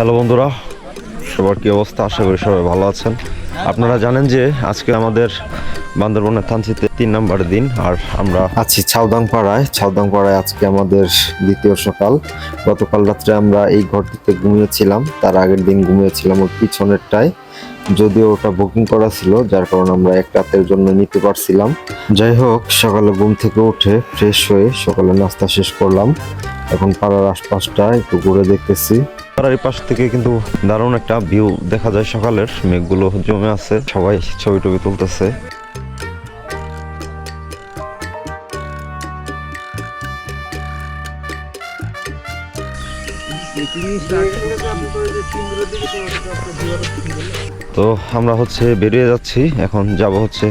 Hello বন্ধুরা, সবার কি অবস্থা? আশা করি সবাই ভালো আছেন। আপনারা জানেন যে আজকে আমাদের বান্দরবনের থানচিতে তিন নম্বর দিন, আর আমরা আছি ছাউদাংপাড়ায়। ছাউদাংপাড়ায় আজকে আমাদের দ্বিতীয় সকাল। গতকাল রাত্রে আমরা এই ঘরটিতে ঘুমিয়েছিলাম। তার আগের দিন ঘুমিয়েছিলাম ওর পিছনেরটায়। যদিও ওটা বুকিং করা ছিল, যার কারণে আমরা এক রাতের জন্য নিতে পারছিলাম। যাই হোক, সকালে ঘুম থেকে উঠে ফ্রেশ হয়ে সকালে নাস্তা শেষ করলাম। এখন পাড়ার আশপাশটা একটু ঘুরে দেখতেছি। পাড়ার এই পাশ থেকে কিন্তু দারুণ একটা ভিউ দেখা যায় সকালের। মেঘগুলো জমে আছে, সবাই ছবি টবি তুলতেছে। তো আমরা হচ্ছে বেরিয়ে যাচ্ছি, এখন যাব হচ্ছে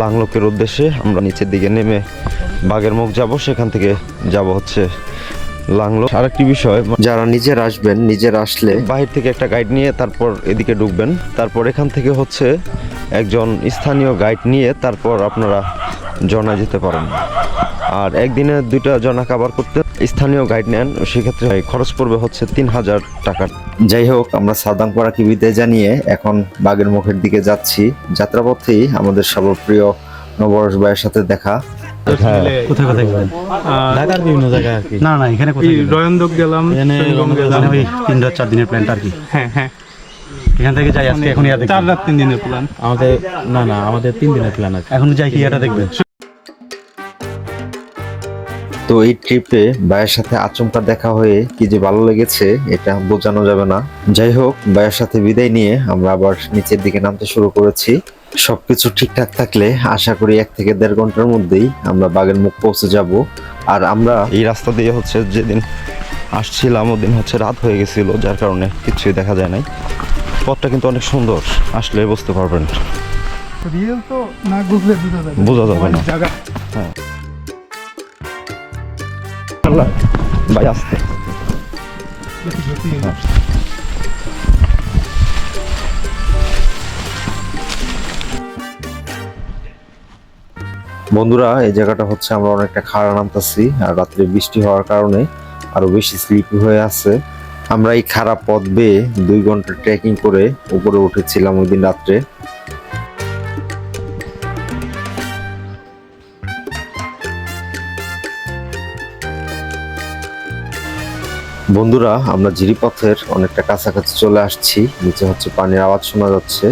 লাংলোকের উদ্দেশ্যে। আমরা নিচের দিকে নেমে বাগের মুখ যাব, সেখান থেকে যাব হচ্ছে লাংলো। আরেকটি বিষয় যারা নিজের আসবেন নিজের আসলে বাহির থেকে একটা গাইড নিয়ে তারপর এদিকে ঢুকবেন। তারপর এখান থেকে হচ্ছে একজন স্থানীয় গাইড নিয়ে তারপর আপনারা জনা যেতে পারেন। আর একদিনে দুইটা জনা কাভার করতে স্থানীয় গাইড নেন সেক্ষেত্রে খরচ পড়বে হচ্ছে তিন হাজার টাকা। যাই হোক আমরা সাদাংপাড়াকে বিদায় জানিয়ে এখন বাগের মুখের দিকে যাচ্ছি। যাত্রাপথেই আমাদের সর্বপ্রিয় নবরস ভাইয়ের সাথে দেখা। কোথায় কোথায় গেলেন? ঢাকার বিভিন্ন জায়গায় আর কি। না না এখানে কোথায় গেলেন? গেলাম গেলাম। মানে ওই তিন রাত চার দিনের প্ল্যানটা আর কি। হ্যাঁ হ্যাঁ। এখান থেকে যাই আজকে এখন ইয়া চার রাত তিন দিনের প্ল্যান আমাদের না না আমাদের তিন দিনের প্ল্যান আছে। এখন যাই কি ইয়াটা দেখবেন। তো এই ট্রিপে ভাইয়ের সাথে আচমকা দেখা হয়ে কি যে ভালো লেগেছে এটা বোঝানো যাবে না। যাই হোক ভাইয়ের সাথে বিদায় নিয়ে আমরা আবার নিচের দিকে নামতে শুরু করেছি। সবকিছু ঠিকঠাক থাকলে আশা করি এক থেকে দেড় ঘণ্টার মধ্যেই আমরা বাগের মুখ পৌঁছে যাব। আর আমরা এই রাস্তা দিয়ে হচ্ছে যেদিন আসছিলাম ওদিন হচ্ছে রাত হয়ে গেছিল যার কারণে কিছুই দেখা যায় নাই। পথটা কিন্তু অনেক সুন্দর আসলে বুঝতে পারবেন। রিয়েল তো না বুঝলে বোঝা যাবে। বোঝা যাবে না। জায়গা। ভাই আসতে। বন্ধুরা, এই জায়গাটা হচ্ছে আমরা অনেকটা খাড়া নামতাছি, আর রাত্রে বৃষ্টি হওয়ার কারণে আরও বেশি স্লিপি হয়ে আছে। আমরা এই খারাপ পথ বেয়ে দুই ঘণ্টা ট্রেকিং করে উপরে উঠেছিলাম ওই দিন রাত্রে। বন্ধুরা, আমরা জিরিপথের অনেকটা কাছাকাছি চলে আসছি, নিচে হচ্ছে পানির আওয়াজ শোনা যাচ্ছে।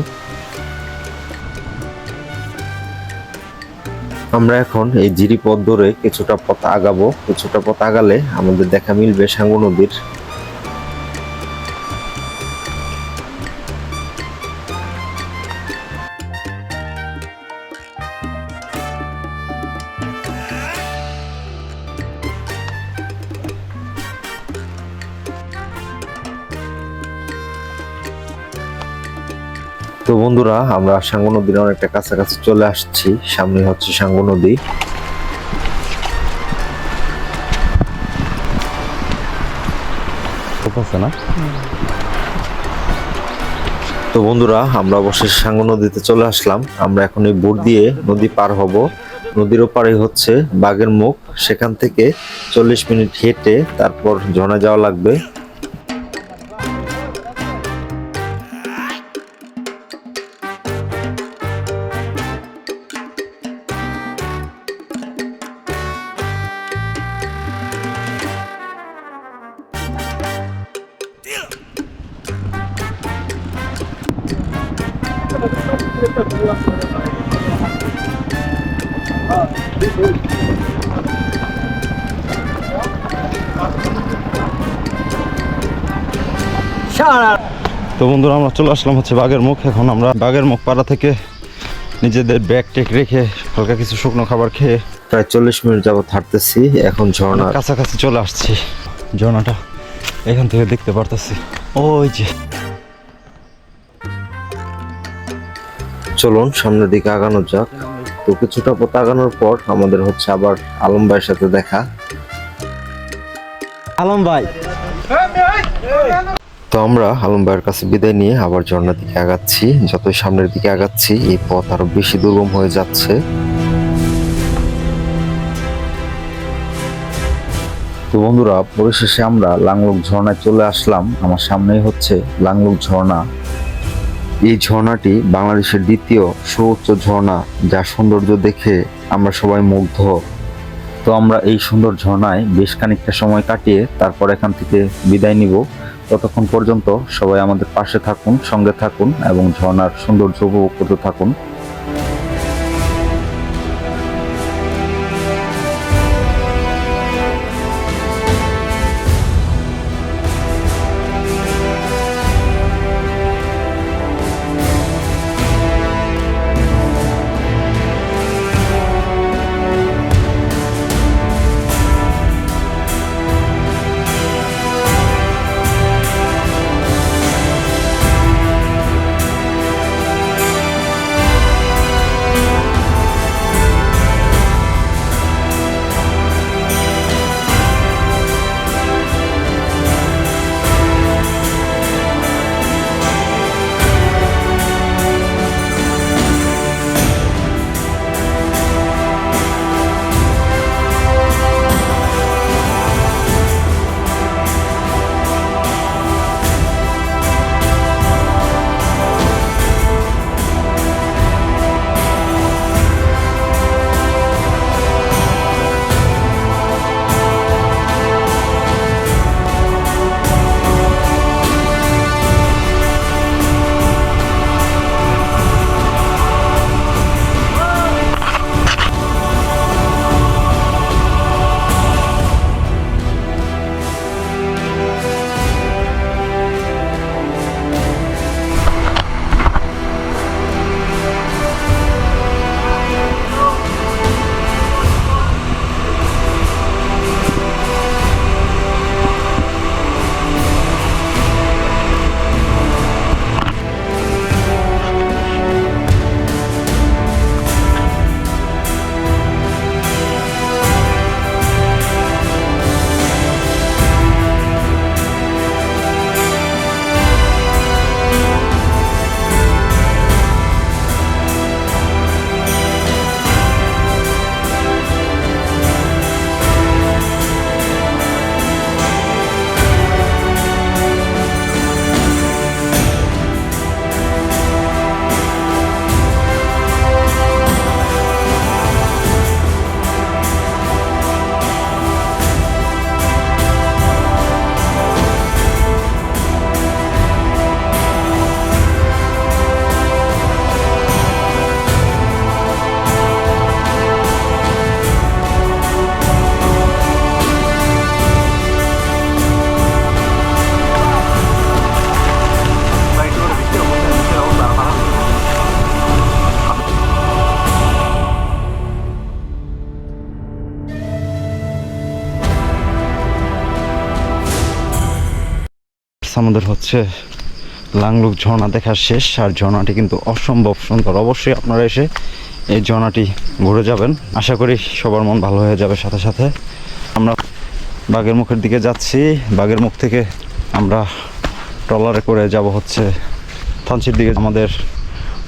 আমরা এখন এই জিরিপথ ধরে কিছুটা পথ আগাবো, কিছুটা পথ আগালে আমাদের দেখা মিলবে সাঙ্গু নদীর তো বন্ধুরা আমরা সাঙ্গু নদীর অনেকটা কাছাকাছি চলে আসছি। সামনে হচ্ছে সাঙ্গু নদী। না? তো বন্ধুরা আমরা অবশেষে সাঙ্গু নদীতে চলে আসলাম। আমরা এখন এই বোট দিয়ে নদী পার হব। নদীর ওপারে হচ্ছে বাগের মুখ। সেখান থেকে চল্লিশ মিনিট হেঁটে তারপর ঝর্ণা যাওয়া লাগবে। তো বন্ধুরা আমরা চলে আসলাম হচ্ছে বাগের মুখ। এখন আমরা বাগের মুখ পাড়া থেকে নিজেদের ব্যাগ টেক রেখে হালকা কিছু শুকনো খাবার খেয়ে প্রায় চল্লিশ মিনিট যাবত হাঁটতেছি এখন ঝর্ণার কাছাকাছি চলে আসছি। ঝর্ণাটা এখান থেকে দেখতে পারতেছি। ওই যে চলুন সামনের দিকে আগানো যাক। তো কিছুটা পথ আগানোর পর আমাদের হচ্ছে আবার আলম ভাইয়ের সাথে দেখা। আলম ভাই। তো আমরা আলম ভাইয়ের কাছে বিদায় নিয়ে আবার ঝর্ণার দিকে আগাচ্ছি। যতই সামনের দিকে আগাচ্ছি এই পথ আরও বেশি দুর্গম হয়ে যাচ্ছে। তো বন্ধুরা পরিশেষে আমরা লাংলুক ঝর্ণায় চলে আসলাম। আমার সামনেই হচ্ছে লাংলুক ঝর্ণা। এই ঝর্ণাটি বাংলাদেশের দ্বিতীয় সর্বোচ্চ ঝর্ণা যার সৌন্দর্য দেখে আমরা সবাই মুগ্ধ। তো আমরা এই সুন্দর ঝর্ণায় বেশ খানিকটা সময় কাটিয়ে তারপর এখান থেকে বিদায় নিব। ততক্ষণ পর্যন্ত সবাই আমাদের পাশে থাকুন, সঙ্গে থাকুন এবং ঝর্ণার সৌন্দর্য উপভোগ করতে থাকুন। আমাদের হচ্ছে লাংলুক ঝর্ণা দেখা শেষ, আর ঝর্ণাটি কিন্তু অসম্ভব সুন্দর। অবশ্যই আপনারা এসে এই ঝর্ণাটি ঘুরে যাবেন। আশা করি সবার মন ভালো হয়ে যাবে। সাথে সাথে আমরা বাগের মুখের দিকে যাচ্ছি। বাগের মুখ থেকে আমরা ট্রলারে করে যাব হচ্ছে থানচির দিকে। আমাদের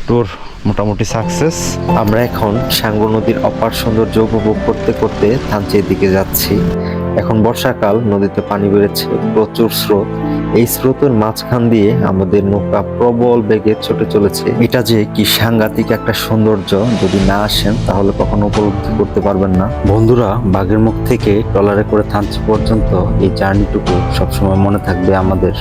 ট্যুর মোটামুটি সাকসেস আমরা এখন সাঙ্গু নদীর অপার সৌন্দর্য উপভোগ করতে করতে থানচির দিকে যাচ্ছি। এখন বর্ষাকাল, নদীতে পানি বেড়েছে প্রচুর স্রোত। এই স্রোতের মাঝখান দিয়ে আমাদের নৌকা প্রবল বেগে ছুটে চলেছে। এটা যে কি সাংঘাতিক একটা সৌন্দর্য যদি না আসেন তাহলে কখনো উপলব্ধি করতে পারবেন না। বন্ধুরা বাঘের মুখ থেকে ট্রলারে করে থানচি পর্যন্ত এই জার্নিটুকু সবসময় মনে থাকবে আমাদের।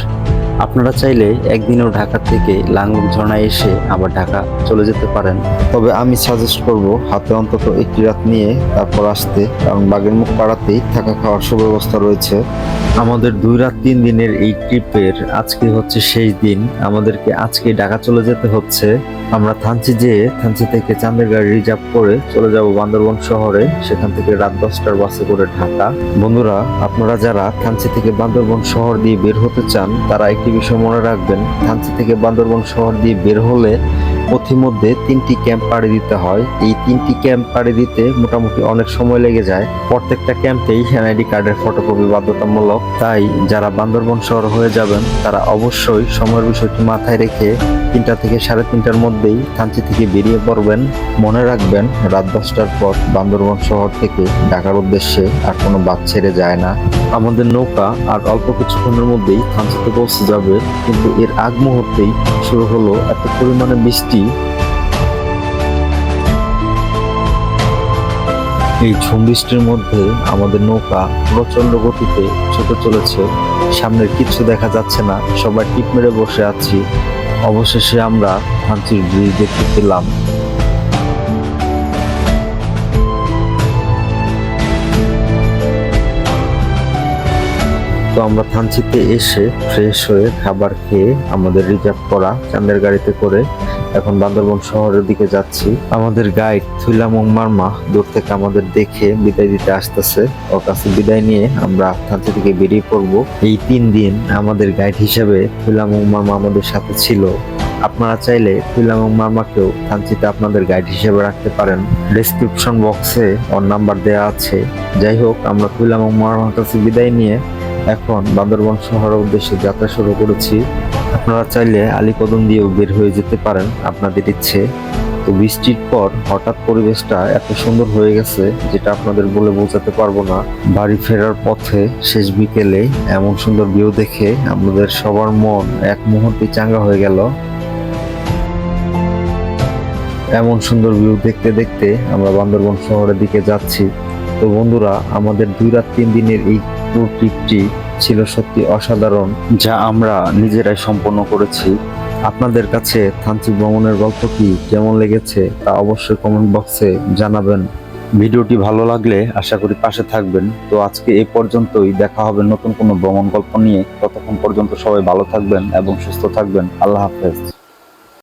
আপনারা চাইলে একদিনও ঢাকা থেকে লাঙ্গুক ঝর্ণায় এসে আবার ঢাকা চলে যেতে পারেন। তবে আমি সাজেস্ট করব হাতে অন্তত একটি রাত নিয়ে তারপর আসতে কারণ বাগের মুখ পাড়াতেই থাকা খাওয়ার সুব্যবস্থা রয়েছে। আমাদের দুই রাত, তিন দিনের এই ট্রিপের আজকে হচ্ছে শেষ দিন। আমাদেরকে আজকে ঢাকা চলে যেতে হচ্ছে। আমরা থানচি যেয়ে থানচি থেকে চাঁদের গাড়ি রিজার্ভ করে চলে যাব বান্দরবন শহরে, সেখান থেকে রাত দশটার বাসে করে ঢাকা। বন্ধুরা, আপনারা যারা থানচি থেকে বান্দরবন শহর দিয়ে বের হতে চান, তারা একটি বিষয় মনে রাখবেন। থানচি থেকে বান্দরবন শহর দিয়ে বের হলে পথিমধ্যে তিনটি ক্যাম্প পাড়ি দিতে হয়। এই তিনটি ক্যাম্প পাড়ি দিতে মোটামুটি অনেক সময় লেগে যায়। প্রত্যেকটা ক্যাম্পেই এনআইডি কার্ডের ফটোকপি বাধ্যতামূলক। তাই যারা বান্দরবন শহর হয়ে যাবেন, তারা অবশ্যই সময়ের বিষয়টি মাথায় রেখে তিনটা থেকে সাড়ে তিনটার মধ্যেই থানচি থেকে বেরিয়ে পড়বেন। মনে রাখবেন, রাত দশটার পর বান্দরবন শহর থেকে ঢাকার উদ্দেশ্যে আর কোনো বাস ছেড়ে যায় না। আমাদের নৌকা আর অল্প কিছুক্ষণের মধ্যেই থানচিতে পৌঁছে যাবে। কিন্তু এর আগ মুহূর্তেই শুরু হলো এত পরিমাণে বৃষ্টি এই ঝুম বৃষ্টির মধ্যে আমাদের নৌকা প্রচণ্ড গতিতে ছুটে চলেছে। সামনের কিছু দেখা যাচ্ছে না, সবাই টিপ মেরে বসে আছি। অবশেষে আমরা থানচির ব্রিজ দেখতে পেলাম। তো আমরা থানচিতে এসে ফ্রেশ হয়ে খাবার খেয়ে আমাদের রিজার্ভ করা চান্দের গাড়িতে করে এখন বান্দরবন শহরের দিকে যাচ্ছি। আমাদের গাইড থুইলাম মার্মা দূর থেকে আমাদের দেখে বিদায় দিতে আসতেছে। ওর কাছে বিদায় নিয়ে আমরা থানচি থেকে বেরিয়ে পড়ব। এই তিন দিন আমাদের গাইড হিসেবে থুইলাম মার্মা আমাদের সাথে ছিল। আপনারা চাইলে থুইলাম মার্মাকেও থানচিতে আপনাদের গাইড হিসেবে রাখতে পারেন। ডেসক্রিপশন বক্সে ওর নাম্বার দেওয়া আছে। যাই হোক, আমরা থুইলাম মার্মার কাছে বিদায় নিয়ে এখন বান্দরবন শহরের উদ্দেশ্যে যাত্রা শুরু করেছি। আপনারা চাইলে আলীকদম দিয়েও বের হয়ে যেতে পারেন আপনাদের ইচ্ছে। তো বৃষ্টির পর হঠাৎ পরিবেশটা এত সুন্দর হয়ে গেছে যেটা আপনাদের বলে বোঝাতে পারব না। বাড়ি ফেরার পথে শেষ বিকেলে এমন সুন্দর ভিউ দেখে আমাদের সবার মন এক মুহূর্তে চাঙ্গা হয়ে গেল। এমন সুন্দর ভিউ দেখতে দেখতে আমরা বান্দরবন শহরের দিকে যাচ্ছি। তো বন্ধুরা, আমাদের দুই রাত তিন দিনের এই ট্যুর ট্রিপটি ছিল সত্যি অসাধারণ, যা আমরা নিজেরাই সম্পন্ন করেছি। আপনাদের কাছে থানচি ভ্রমণের গল্প কি, কেমন লেগেছে, তা অবশ্যই কমেন্ট বক্সে জানাবেন। ভিডিওটি ভালো লাগলে আশা করি পাশে থাকবেন। তো আজকে এ পর্যন্তই, দেখা হবে নতুন কোনো ভ্রমণ গল্প নিয়ে। ততক্ষণ পর্যন্ত সবাই ভালো থাকবেন এবং সুস্থ থাকবেন। আল্লাহ হাফেজ।